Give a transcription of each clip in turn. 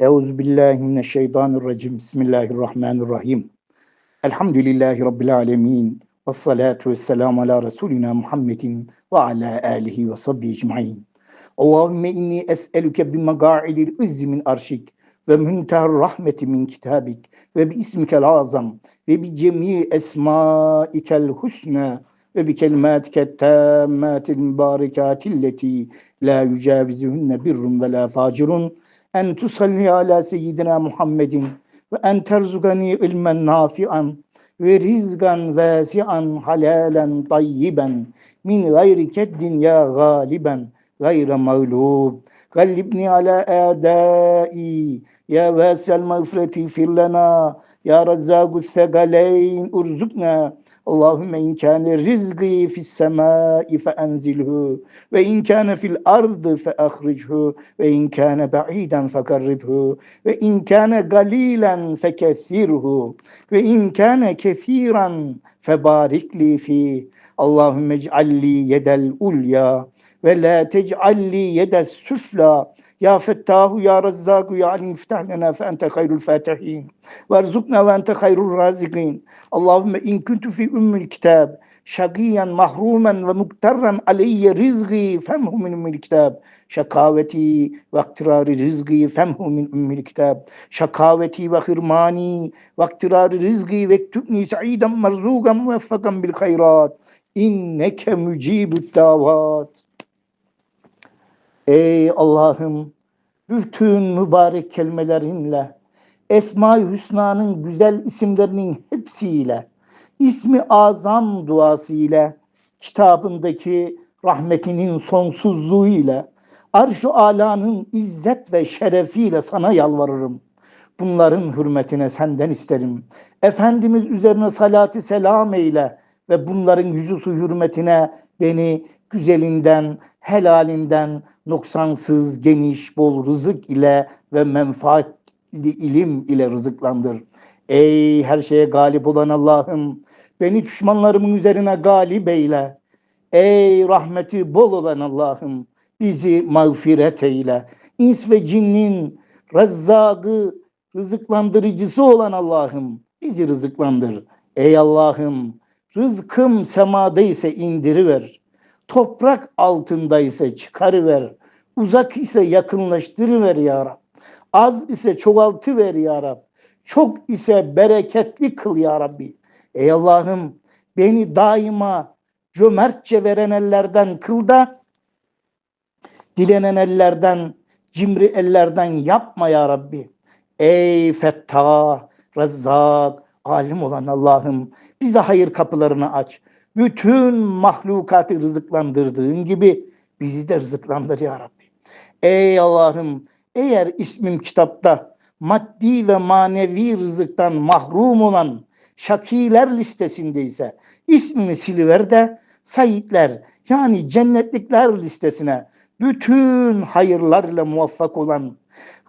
Euzu billahi mineşşeytanirracim. Bismillahirrahmanirrahim. Elhamdülillahi rabbil alamin. Ves salatu vesselamu ala resulina Muhammedin ve ala alihi ve sahbihi ecmaîn. Allahümme inni es'eluke bi mega'idil izzi min arşik ve müntehar rahmeti min kitabik ve bi ismikel azam ve bi cemii esmaikel husna ve bi kelimatike tammatil mübarekatilleti la yücavizuhunne birrun ve la facirun en tusalli ala seyyidina Muhammedin ve en terzugani ilmen nafi'an ve rizgan vasi'an halalen tayyiben min gayri keddin ya galiben gayre mağlub. Gallibni ala adai ya vasel mağfireti firlena ya razzagu segaleyn urzukna Allahümme in kâne rizgî fis semâi fe enzilhu ve in kâne fil ardı fe ahrichu ve in kâne ba'iden fe karribhu ve in kâne galilen fe kethirhu ve in kâne kethiran fe barikli fi Allahümme ec'alli yedel ulya ve la tec'alli yedes süfla ya Fettahu ya Razzaku ya Alim iftah lena fe ente hayrul fatihin verzukna ve ente hayrul razikin Allahümme in kuntu fi ümmül kitab şagiyen mahrumen ve muktarran aleyye rizgi femhu min ümmül kitab şakaveti ve iktirari rizgi femhu min ümmül kitab şakaveti ve hırmani ve iktirari rizgi ve tübni sa'iden merzugan muveffakan bil hayrat inneke mücibü't davat Ey Allah'ım bütün mübarek kelimelerinle Esma-i Hüsna'nın güzel isimlerinin hepsiyle ismi azam duası ile kitabındaki rahmetinin sonsuzluğu ile arş-ı alanın izzet ve şerefiyle sana yalvarırım. Bunların hürmetine senden isterim. Efendimiz üzerine salatı selam eyle ve bunların yüzüsü hürmetine beni güzelinden, helalinden, noksansız, geniş, bol rızık ile ve menfaatli ilim ile rızıklandır. Ey her şeye galip olan Allah'ım, beni düşmanlarımın üzerine galip eyle. Ey rahmeti bol olan Allah'ım, bizi mağfiret eyle. İns ve cinnin rezzakı, rızıklandırıcısı olan Allah'ım, bizi rızıklandır. Ey Allah'ım, rızkım semada ise indiriver. Toprak altında ise çıkarıver. Uzak ise yakınlaştırıver ya Rab. Az ise çoğaltıver ya Rab. Çok ise bereketli kıl ya Rabbi. Ey Allah'ım beni daima cömertçe veren ellerden kıl da dilenen ellerden, cimri ellerden yapma ya Rabbi. Ey Fettah, Rezzak, alim olan Allah'ım bize hayır kapılarını aç. Bütün mahlukatı rızıklandırdığın gibi bizi de rızıklandır ya Rabbi. Ey Allah'ım eğer ismim kitapta maddi ve manevi rızıktan mahrum olan şakiler listesindeyse ismini siliver de sayitler yani cennetlikler listesine bütün hayırlarla muvaffak olan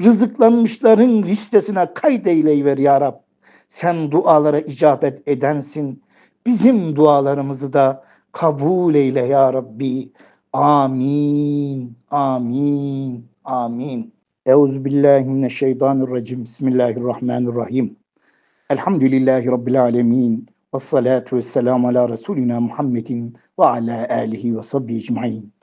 rızıklanmışların listesine kaydeyleyiver ya Rab. Sen dualara icabet edensin. Bizim dualarımızı da kabul eyle ya Rabbi. Amin. Amin. Amin. Euzu billahi mineşşeytanirracim. Bismillahirrahmanirrahim. Elhamdülillahi rabbil alamin. Ves salatu vesselamu ala resulina Muhammedin ve ala alihi ve sahbihi ecmaîn.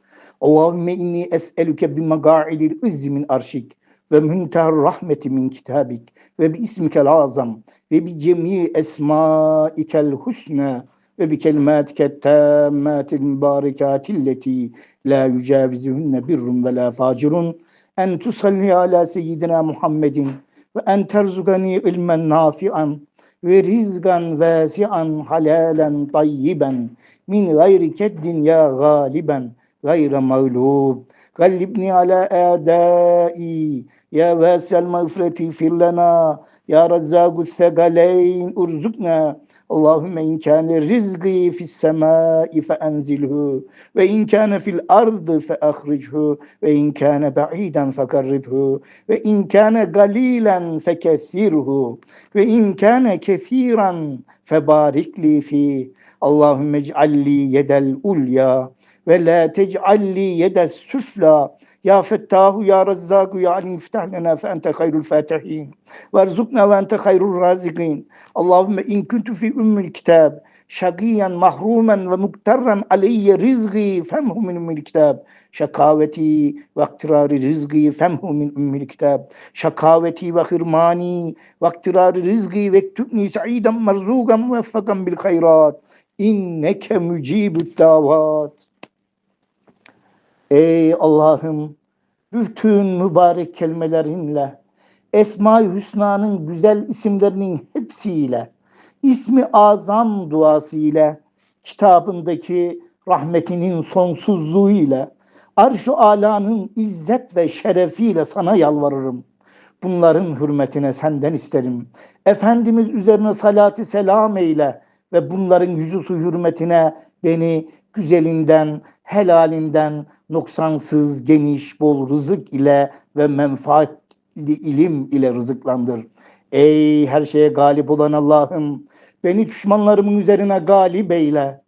Allahümme inni es'eluke bi mega'idil izzi min arşik ve müntehar rahmeti min kitabik ve bi ismikel azam ve bi cemii esmaikel husna ve bi kelimatike tammatil mübarekatilleti la yücavizuhunne birrun ve la facirun. En tusalli ala seyyidina Muhammedin ve en terzugani ilmen nafi'an ve rizgan vasi'an halalen tayyiben min gayri keddin ya galiben gayre mağlub. Gallibni ala adai ya vasel mağfireti firlena ya razzagu segaleyn urzukna. Allahümme in kâne rizgî fis semâi fe enzilhu ve in kâne fil ardı fe ahrichu ve in kâne ba'iden fe karribhu ve in kâne galilen fe kethirhu Allahümme ec'alli yedel ulya ve la tec'alli yedes süfla ya Fettahu ya Razzaku ya Alim iftah lana fe ente hayrul fatihin. Verzukna ve ente hayrul razikin. Allahümme in kuntu fi ümmül kitab. Şagiyen mahrumen ve muktarren aleyye rizgi femhu min ümmül kitab. Şakaveti ve aktirari rizgi femhu min ümmül kitab. Şakaveti ve hırmani ve aktirari rizgi ve tübni sa'iden merzugan muveffakan bil hayrat İnneke mücibüt davat. Ey Allah'ım bütün mübarek kelimelerinle Esma-i Hüsna'nın güzel isimlerinin hepsiyle ismi azam duası ile kitabındaki rahmetinin sonsuzluğu ile arş-ı alanın izzet ve şerefiyle sana yalvarırım. Bunların hürmetine senden isterim. Efendimiz üzerine salatı selam eyle ve bunların yüzüsü hürmetine beni güzelinden, helalinden, noksansız, geniş, bol rızık ile ve menfaatli ilim ile rızıklandır. Ey her şeye galip olan Allah'ım, beni düşmanlarımın üzerine galip eyle.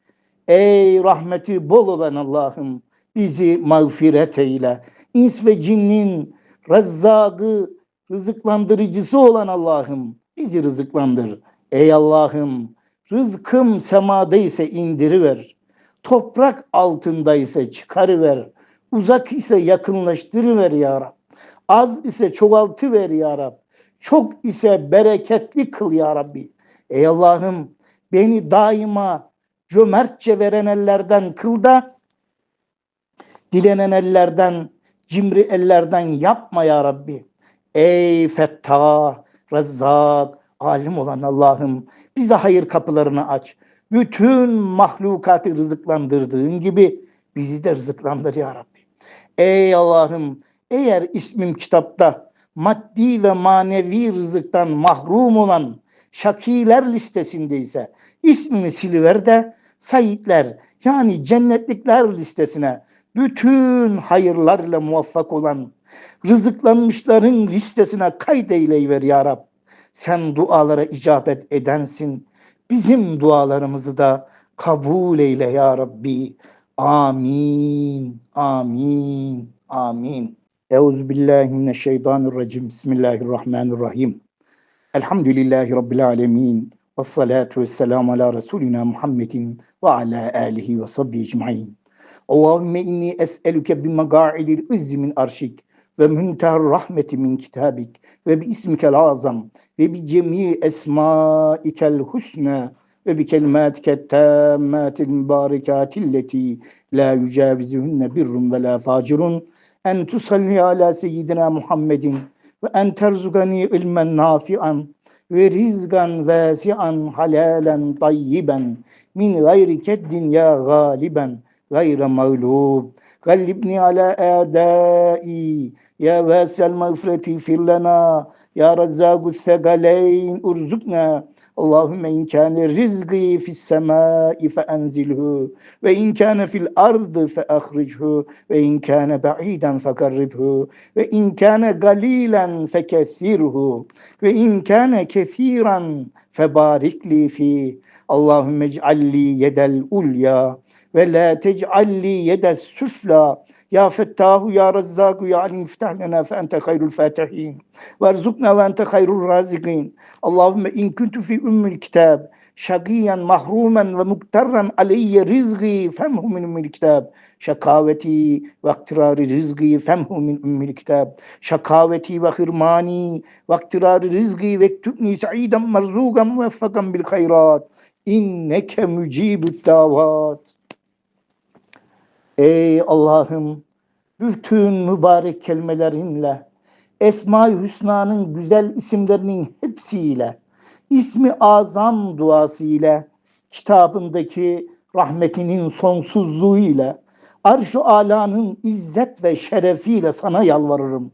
Ey rahmeti bol olan Allah'ım, bizi mağfiret eyle. İns ve cinnin rezzakı, rızıklandırıcısı olan Allah'ım, bizi rızıklandır. Ey Allah'ım, rızkım semada ise indiriver. Toprak altında ise çıkarıver. Uzak ise yakınlaştırıver ya Rab. Az ise çoğaltıver ya Rab. Çok ise bereketli kıl ya Rabbi. Ey Allah'ım beni daima cömertçe veren ellerden kıl da dilenen ellerden, cimri ellerden yapma ya Rabbi. Ey Fettah, Rezzak, alim olan Allah'ım bize hayır kapılarını aç. Bütün mahlukatı rızıklandırdığın gibi bizi de rızıklandır ya Rabbi. Ey Allah'ım eğer ismim kitapta maddi ve manevi rızıktan mahrum olan şakiler listesindeyse ismimi siliver de sayitler yani cennetlikler listesine bütün hayırlarla muvaffak olan rızıklanmışların listesine kaydeyleyiver ya Rab. Sen dualara icabet edensin. Bizim dualarımızı da kabul eyle ya Rabbi. Amin. Amin. Amin. Euzubillahimineşşeytanirracim. Bismillahirrahmanirrahim. Elhamdülillahi Rabbil alemin. Ve salatu ve selamu ala Resulina Muhammedin ve ala alihi ve sahbihi ecmain. Allahümme inni es'eluke bi mega'idil izzi min arşik ve münteher rahmeti min kitabik ve bi ismikel azam ve bi cemi esmaikel husna ve bi kelimatike tammatil mübarekatilleti la yücavizühünne birrum ve la facirun en tusalli ala seyyidina Muhammedin ve en terzugani ilmen nafi'an ve rizgan vasi'an halalen tayyiben min gayri keddin ya galiben gayre mağlub غلبني على أعدائي يا واسع المغفرة اغفر لنا يا رزاق الثقلين ارزقنا اللهم إن كان رزقي في السماء فأنزله وإن كان في الأرض فأخرجه وإن كان بعيدا فقربه وإن كان قليلا فكثره وإن كان كثيرا فبارك لي فيه اللهم اجعل لي يد ve la tec'alli yedes süfla ya fettahu ya razzaku ya alim iftah lana fe ente hayrul fatihin. Verzukna ve ente hayrul razikin. Allahümme in kuntu fi ümmül kitab. Şakiyen mahrumen ve muktarren aleyye rizgi femhu min ümmül kitab. Şakaveti ve aktirari rizgi femhu min ümmül kitab. Şakaveti ve hırmani ve aktirari rizgi ve tübni sa'iden merzugan muveffakan bil hayrat inneke mücibü't davat. Ey Allah'ım bütün mübarek kelimelerinle Esma-i Hüsna'nın güzel isimlerinin hepsiyle ismi azam duası ile kitabındaki rahmetinin sonsuzluğu ile arş-ı alanın izzet ve şerefiyle sana yalvarırım.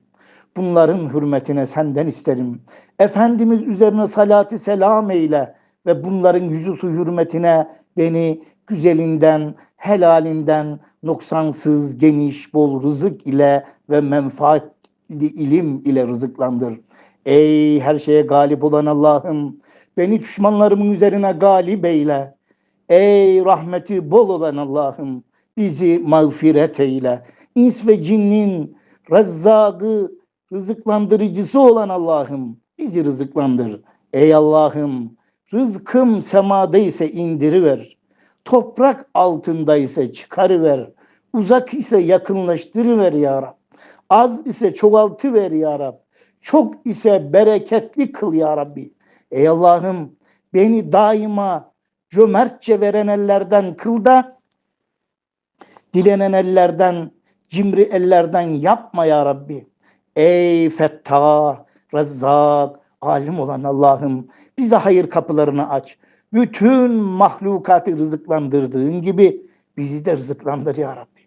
Bunların hürmetine senden isterim. Efendimiz üzerine salatı selam eyle ve bunların yüzüsü hürmetine beni güzelinden, helalinden, noksansız, geniş, bol rızık ile ve menfaatli ilim ile rızıklandır. Ey her şeye galip olan Allah'ım, beni düşmanlarımın üzerine galip eyle. Ey rahmeti bol olan Allah'ım, bizi mağfiret eyle. İns ve cinnin Rezzak'ı rızıklandırıcısı olan Allah'ım bizi rızıklandır. Ey Allah'ım rızkım semada ise indiriver. Toprak altında ise çıkarıver. Uzak ise yakınlaştırıver ya Rab. Az ise çoğaltıver ya Rab. Çok ise bereketli kıl ya Rabbi. Ey Allah'ım beni daima cömertçe veren ellerden kıl da dilenen ellerden, cimri ellerden yapma ya Rabbi. Ey Fettah, Rezzak, alim olan Allah'ım bize hayır kapılarını aç. Bütün mahlukatı rızıklandırdığın gibi bizi de rızıklandır ya Rabbi.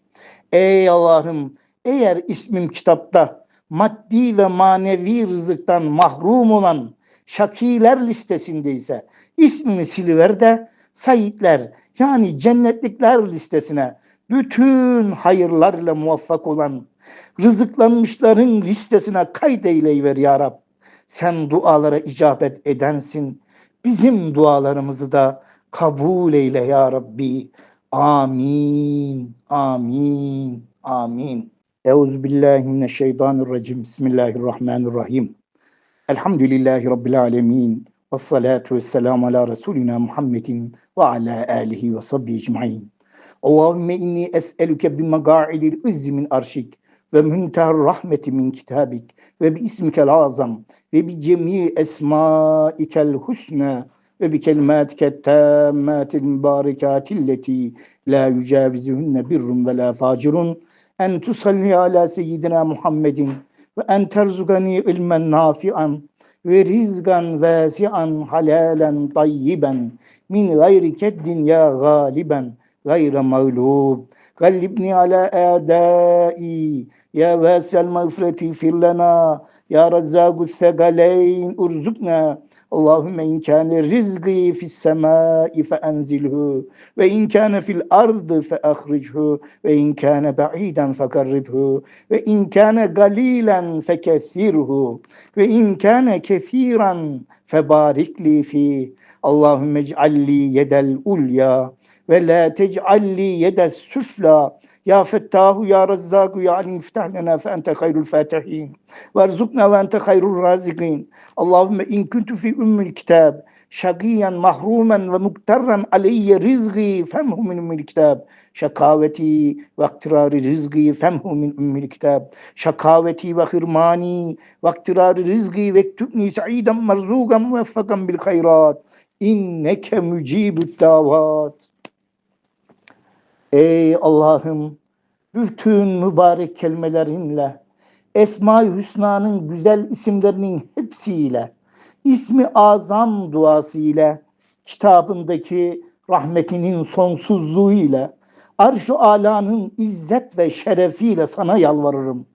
Ey Allah'ım eğer ismim kitapta maddi ve manevi rızıktan mahrum olan şakiler listesindeyse ismimi siliver de sayitler yani cennetlikler listesine bütün hayırlarla muvaffak olan rızıklanmışların listesine kaydeyleyiver ya Rab. Sen dualara icabet edensin. Bizim dualarımızı da kabul eyle ya Rabbi. Amin. Amin. Amin. Euzubillahimineşşeytanirracim. Bismillahirrahmanirrahim. Elhamdülillahi Rabbil alemin. Ve salatu ve selamu ala Resulina Muhammedin ve ala alihi ve sabbi ecmain. Allahümme inni es'elüke bimega'idil izzi min arşik ve müntehar rahmeti min kitabik. Ve bi ismikel azam. Ve bi cemi esmaikel husna ve bi kelimatike tammatil mübarekatilleti la yücavizuhunne birrun ve la facirun en tusalli ala seyyidina Muhammedin. Ve en terzugani ilmen nafi'an ve rizgan vasi'an halalen tayyiben. Min gayri keddin ya galiben gayre mağlub غلبني على أعدائي يا واسع المغفرة اغفر لنا يا رزاق الثقلين ارزقنا Allahümme inkâne rizgî fis semâi fe enzilhû ve inkâne fil ardı fe ahrichu ve inkâne ba'iden fe karribhû ve inkâne galîlen fe kessirhû ve inkâne kethiran fe barikli fîh Allahümme ec'alli yedel ulya ve la tec'alli yedes süfla يا فتاه يا رزاق يا عليم افتح لنا فأنت خير الفاتحين وارزقنا وأنت خير الرازقين اللهم إن كنت في أم الكتاب شقيا محروما ومقترا علي رزقي فمه من أم الكتاب شكاوتي واقترار رزقي فمه من أم الكتاب شكاوتي وخرماني واقترار رزقي واكتبني سعيدا مرزوقا موفقا بالخيرات إنك مجيب الدعوات Ey Allah'ım bütün mübarek kelimelerinle Esma-i Hüsna'nın güzel isimlerinin hepsiyle ismi azam duası ile kitabındaki rahmetinin sonsuzluğu ile arş-ı alanın izzet ve şerefiyle sana yalvarırım.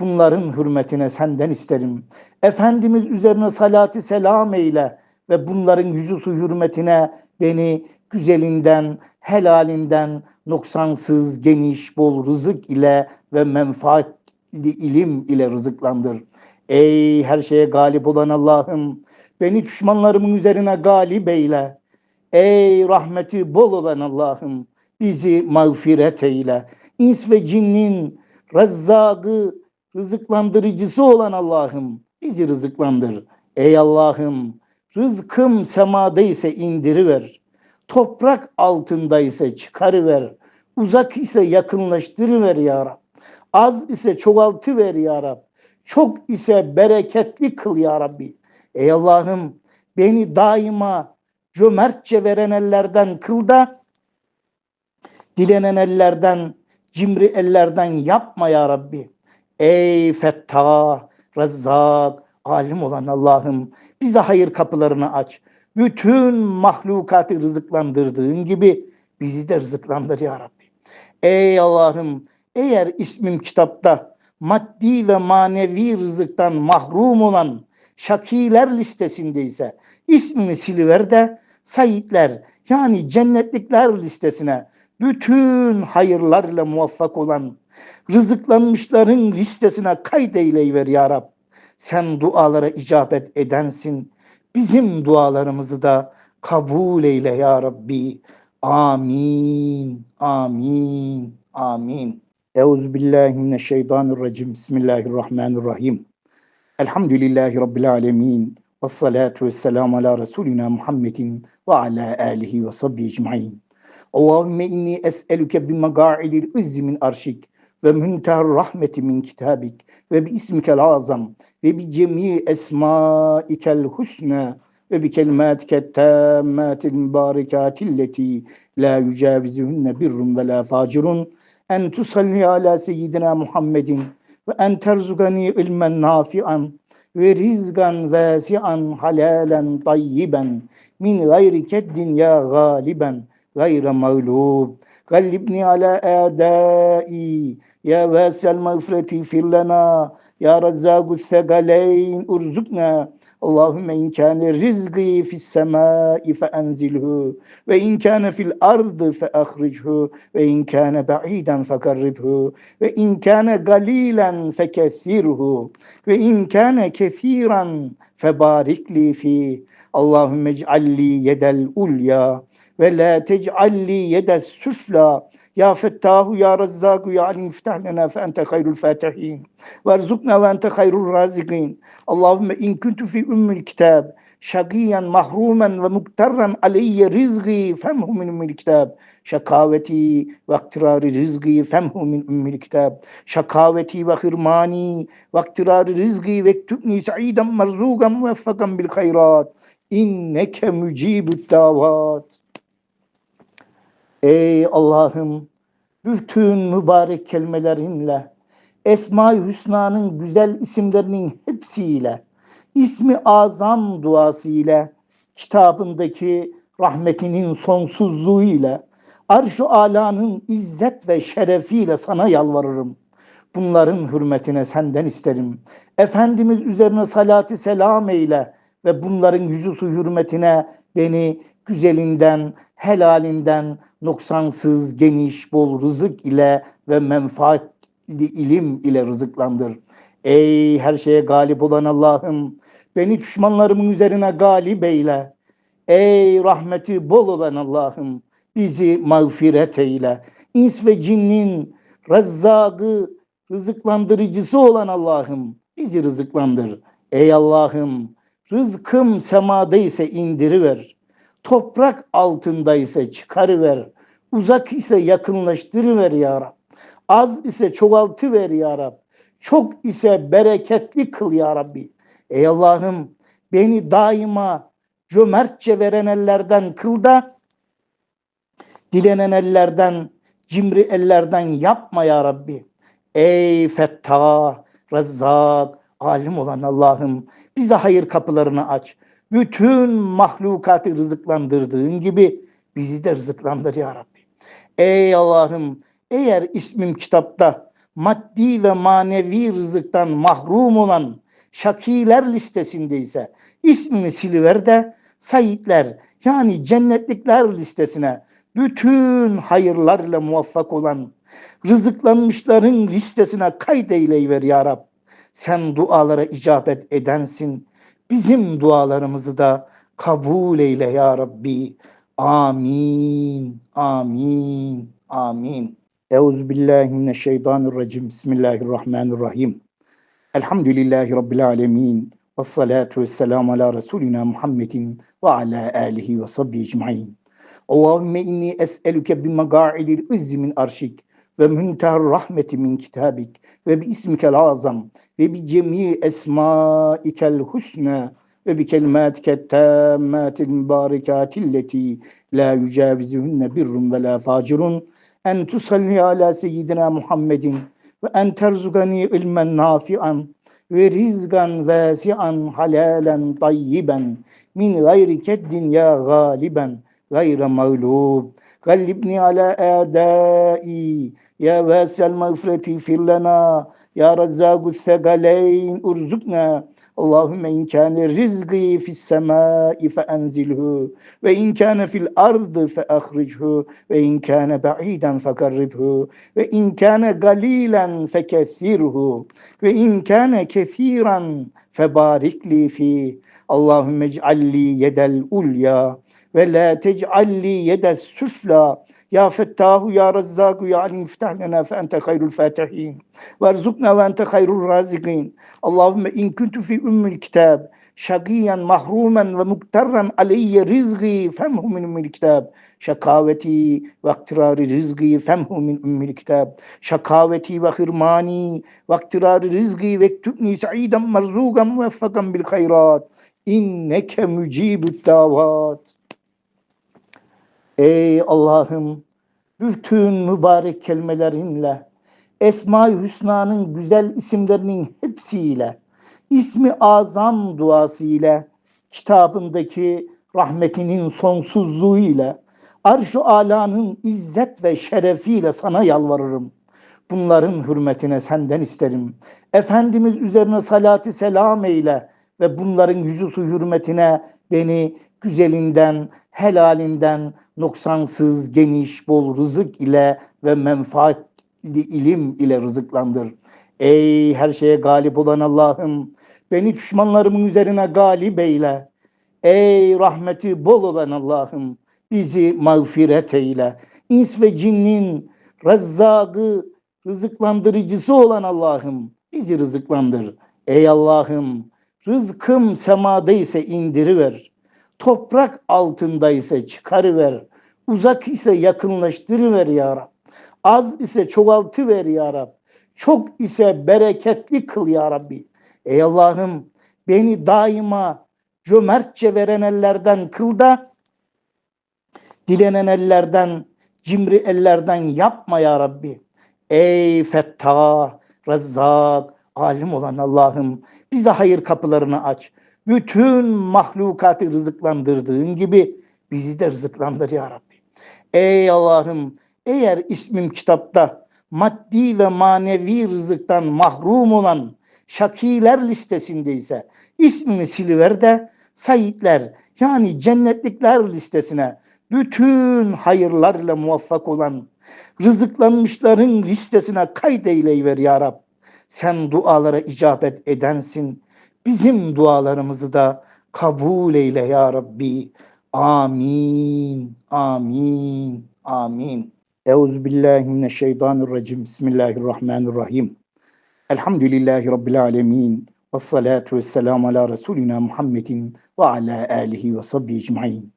Bunların hürmetine senden isterim. Efendimiz üzerine salatı selam eyle ve bunların yüzüsü hürmetine beni güzelinden, helalinden, noksansız, geniş, bol rızık ile ve menfaatli ilim ile rızıklandır. Ey her şeye galip olan Allah'ım, beni düşmanlarımın üzerine galip eyle. Ey rahmeti bol olan Allah'ım, bizi mağfiret eyle. İns ve cinnin rezzakı, rızıklandırıcısı olan Allah'ım, bizi rızıklandır. Ey Allah'ım, rızkım semada ise indiriver. Toprak altında ise çıkarıver. Uzak ise yakınlaştırıver ya Rab. Az ise çoğaltıver ya Rab. Çok ise bereketli kıl ya Rabbi. Ey Allah'ım beni daima cömertçe veren ellerden kıl da dilenen ellerden, cimri ellerden yapma ya Rabbi. Ey Fettah, Rezzak, alim olan Allah'ım bize hayır kapılarını aç. Bütün mahlukatı rızıklandırdığın gibi bizi de rızıklandır ya Rabbi. Ey Allah'ım eğer ismim kitapta maddi ve manevi rızıktan mahrum olan şakiler listesindeyse ismimi siliver de sayitler yani cennetlikler listesine bütün hayırlarla muvaffak olan rızıklanmışların listesine kaydeyleyiver ya Rab. Sen dualara icabet edensin. Bizim dualarımızı da kabul eyle ya Rabbi. Amin. Amin. Amin. Euzu billahi mineşşeytanirracim. Bismillahirrahmanirrahim. Elhamdülillahi rabbil alamin. Ves salatu vesselamu ala resulina Muhammedin ve ala alihi ve sahbihi ecmaîn. Allahümme inni es'eluke bi mega'idil izzi min arşik ve münteher rahmeti min kitabik ve bi ismikel azam ve bi cemii esmaikel husna ve bi kelimatiket tammatil mübarekatilleti la yücavizuhunne birrun ve la facirun en tusalli ala seyyidina Muhammedin ve en terzugani ilmen nafi'an ve rizgan vasi'an halalen tayyiben min gayri keddin ya galiben gayre mağlub. Gallibni ala adai ya vasel mağfireti firlena ya razzagu segaleyn. Urzukna. Allahümme in kâne rizgî fis semâi fe enzilhu. Ve in kâne fil ardı fe ahrichu. Ve in kâne ba'iden fe karribhu. Ve in kâne galilen fe kethirhu ve in kâne kethiran fe ve la tec'alli yedes süfla ya Fettahu ya Razzaku ya Alim iftah lena fe ente hayrul fatihin verzukna ve ente hayrul razikin Allahümme in kuntu fi ümmül kitab şakiyen mahrumen ve muktarran aleyye rizgi femhu min ümmül kitab şakaveti ve iktirari rizgi femhu min ümmül kitab şakaveti ve hırmani ve iktirari rizgi ve tübni sa'iden merzugan muveffakan bil hayrat inneke mücibü't davat Ey Allah'ım bütün mübarek kelimelerinle Esma-i Hüsna'nın güzel isimlerinin hepsiyle ismi azam duası ile kitabındaki rahmetinin sonsuzluğu ile arş-ı alanın izzet ve şerefiyle sana yalvarırım. Bunların hürmetine senden isterim. Efendimiz üzerine salatı selam eyle ve bunların yüzüsü hürmetine beni güzelinden, helalinden, noksansız, geniş, bol rızık ile ve menfaatli ilim ile rızıklandır. Ey her şeye galip olan Allah'ım, beni düşmanlarımın üzerine galip eyle. Ey rahmeti bol olan Allah'ım, bizi mağfiret eyle. İns ve cinnin rezzakı, rızıklandırıcısı olan Allah'ım, bizi rızıklandır. Ey Allah'ım, rızkım semada ise indiriver. Toprak altında ise çıkarıver. Uzak ise yakınlaştırıver ya Rab. Az ise çoğaltıver ya Rab. Çok ise bereketli kıl ya Rabbi. Ey Allah'ım beni daima cömertçe veren ellerden kıl da dilenen ellerden, cimri ellerden yapma ya Rabbi. Ey Fettah, Rezzak, alim olan Allah'ım bize hayır kapılarını aç. Bütün mahlukatı rızıklandırdığın gibi bizi de rızıklandır ya Rabbi. Ey Allah'ım eğer ismim kitapta maddi ve manevi rızıktan mahrum olan şakiler listesindeyse ismimi siliver de sayitler yani cennetlikler listesine bütün hayırlarla muvaffak olan rızıklanmışların listesine kaydeyleyiver ya Rab. Sen dualara icabet edensin. Bizim dualarımızı da kabul eyle ya Rabbi. Amin. Amin. Amin. Euzu billahi mineşşeytanirracim. Bismillahirrahmanirrahim. Elhamdülillahi rabbil alamin. Ves salatu vesselamu ala resulina Muhammedin ve ala alihi ve sahbihi ecmaîn. Allahümme inni es'eluke bi mega'idil izzi min arşik ve münteher rahmeti min kitabik ve bi ismikel azam ve bi cemii esmaikel husna ve bi kelimatiket tammatil mübarekatilleti la yücavizuhunne birrun ve la facirun. En tusalli ala seyyidina Muhammedin ve en terzugani ilmen nafi'an ve rizgan vasi'an halalen tayyiben min gayri keddin ya galiben gayre mağlub gallibni ala adai ya vasel mağfireti firlena ya razzagu segaleyn urzukna. Allahümme in kâne rizgî fis semâi fe enzilhu. Ve in kâne fil ardı fe ahrichu. Ve in kâne ba'iden fe karribhu. Ve in kâne galilen fe kethirhu ve in kâne ve la tec'alli yedes süfla ya fettahu ya razzaku ya alim iftah lana fe ente hayrul fatihin. Verzukna ve ente hayrul razikin. Allahümme in kuntu fi ümmül kitab. Şakiyen mahrumen ve muktarran aleyye rizgi femhu min ümmül kitab. Şakaveti ve aktirari rizgi femhu min ümmül kitab. Şakaveti ve hırmani ve aktirari rizgi ve tübni sa'iden merzugan muveffakan bil hayrat inneke mücibü't davat. Ey Allah'ım bütün mübarek kelimelerinle Esma-i Hüsna'nın güzel isimlerinin hepsiyle ismi azam duası ile kitabındaki rahmetinin sonsuzluğu ile arş-ı alanın izzet ve şerefiyle sana yalvarırım. Bunların hürmetine senden isterim. Efendimiz üzerine salatı selam eyle ve bunların yüzüsü hürmetine beni güzelinden, helalinden, noksansız, geniş, bol rızık ile ve menfaatli ilim ile rızıklandır. Ey her şeye galip olan Allah'ım, beni düşmanlarımın üzerine galip eyle. Ey rahmeti bol olan Allah'ım, bizi mağfiret eyle. İns ve cinnin rezzakı, rızıklandırıcısı olan Allah'ım, bizi rızıklandır. Ey Allah'ım, rızkım semadaysa indiriver. Toprak altındaysa çıkarıver. Uzak ise yakınlaştırıver ya Rab. Az ise çoğaltıver ya Rab. Çok ise bereketli kıl ya Rabbi. Ey Allah'ım beni daima cömertçe veren ellerden kıl da dilenen ellerden, cimri ellerden yapma ya Rabbi. Ey Fettah, Rezzak, alim olan Allah'ım bize hayır kapılarını aç. Bütün mahlukatı rızıklandırdığın gibi bizi de rızıklandır ya Rabbi. Ey Allah'ım eğer ismim kitapta maddi ve manevi rızıktan mahrum olan şakiler listesindeyse ismimi siliver de sayitler yani cennetlikler listesine bütün hayırlarla muvaffak olan rızıklanmışların listesine kaydeyleyiver ya Rab. Sen dualara icabet edensin. Bizim dualarımızı da kabul eyle ya Rabbi. Amin. Amin. Amin. Euzubillahimineşşeytanirracim. Bismillahirrahmanirrahim. Elhamdülillahi Rabbil alemin. Ve salatu ve selamu ala Resulina Muhammedin ve ala alihi ve sahbihi ecmain.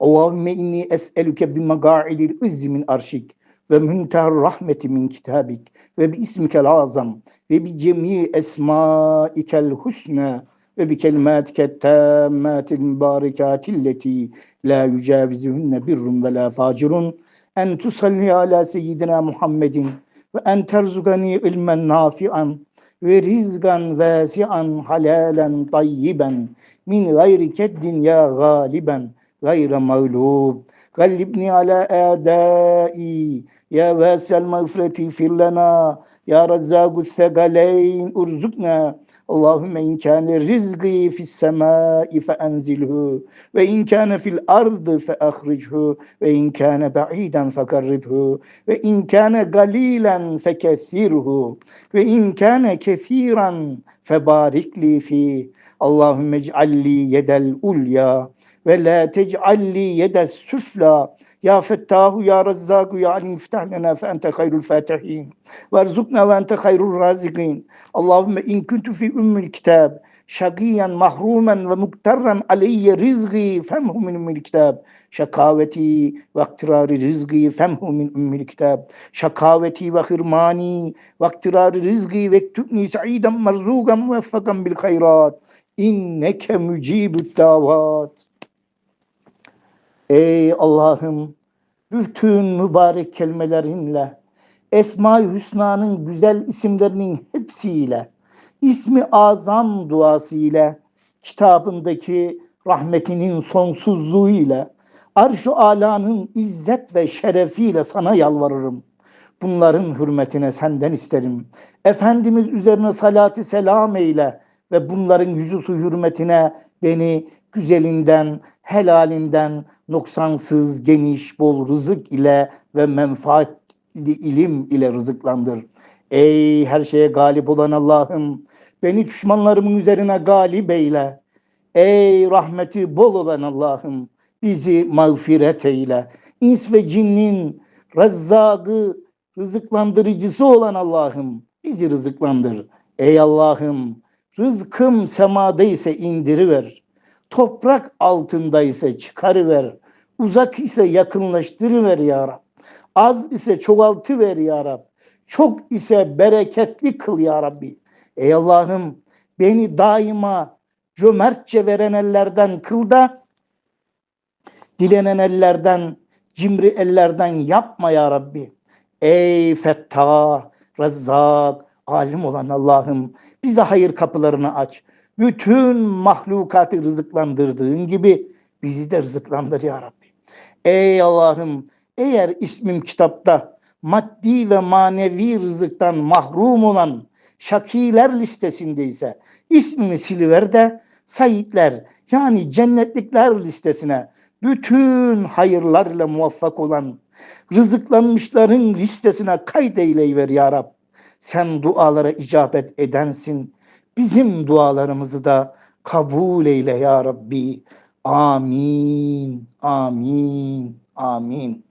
Allahümme inni es'elüke bi mega'idil izzi min arşik ve münteher rahmeti min kitabik ve bi ismikel azam ve bi cemi esmaikel husna ve bi kelimatike tammatil mübarekatilleti la yücavizühünne birrun ve la facirun en tusalli ala seyyidina Muhammedin ve en terzugani ilmen nafi'an ve rizgan vasi'an halalen tayyiben min gayri keddin ya galiben gayre mağlub gallibni ala adai ya vasel mağfireti fillena. Ya razzagu segaleyn urzukna. Allahümme in kâne rizqi fis semâi fe enzilhu ve in kâne fil ardı fe ahrichu ve in kâne ba'iden fe karribhu ve in kâne galilen fe kethirhu ve in kâne kethiran fe ve la tec'alli yedes süfla ya Fettahu ya Razzaku ya Alim iftah lena fe ente hayrul fatihin. Verzukna ve ente hayrul razikin. Allahümme in kuntu fi ümmül kitab. Şagiyen mahrumen ve muktarran aleyye rizqi femhu min ümmül kitab. Şakaveti ve iktirari rizqi femhu min ümmül kitab. Şakaveti ve hırmani ve iktirari rizqi ve ektubni sa'iden merzuqan muveffakan bil hayrat inneke mücibü't davat Ey Allah'ım bütün mübarek kelimelerinle Esma-i Hüsna'nın güzel isimlerinin hepsiyle ismi azam duası ile kitabındaki rahmetinin sonsuzluğu ile arş-ı alanın izzet ve şerefiyle sana yalvarırım. Bunların hürmetine senden isterim. Efendimiz üzerine salatı selam eyle ve bunların yüzüsü hürmetine beni güzelinden, helalinden, noksansız, geniş, bol rızık ile ve menfaatli ilim ile rızıklandır. Ey her şeye galip olan Allah'ım, beni düşmanlarımın üzerine galip eyle. Ey rahmeti bol olan Allah'ım, bizi mağfiret eyle. İns ve cinnin Rezzakı, rızıklandırıcısı olan Allah'ım bizi rızıklandır. Ey Allah'ım rızkım semadaysa indiriver. Toprak altındaysa çıkarıver. Uzak ise yakınlaştırıver ya Rab. Az ise çoğaltıver ya Rab. Çok ise bereketli kıl ya Rabbi. Ey Allah'ım beni daima cömertçe veren ellerden kıl da dilenen ellerden, cimri ellerden yapma ya Rabbi. Ey Fettah, Rezzak, alim olan Allah'ım bize hayır kapılarını aç. Bütün mahlukatı rızıklandırdığın gibi bizi de rızıklandır ya Rabbi. Ey Allah'ım eğer ismim kitapta maddi ve manevi rızıktan mahrum olan şakiler listesindeyse ismimi siliver de sayitler yani cennetlikler listesine bütün hayırlarla muvaffak olan rızıklanmışların listesine kaydeyleyiver ya Rab. Sen dualara icabet edensin. Bizim dualarımızı da kabul eyle ya Rabbi. Amin, amin, amin.